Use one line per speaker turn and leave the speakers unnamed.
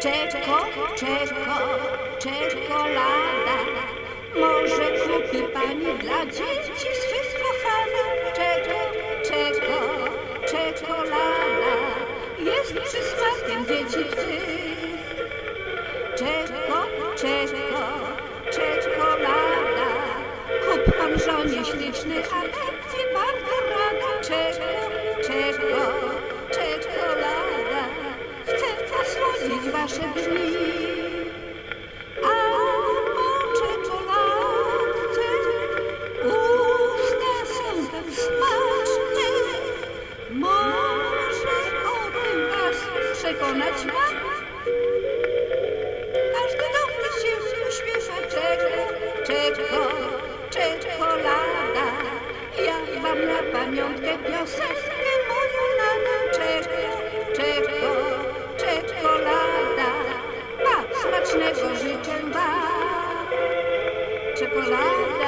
Czeko, czeko, czekolada. Może kupi pani dla dzieci swych kochanych. Czeko, czeko, czekolada. Jest przysmakiem dzieci tych. Czeko, czeko, czekolada. Kup pan żonie śliczny, a będzie bardzo rada. Czeko, wasze dni. A po czekoladce usta są smaczne. Może o tym was przekonać ma? Każdy do mnie się uśmiecha, czeko, czeko, czekolada. Ja wam na pamiątkę piosenkę Pa, smacznego życzę wam, czekolada.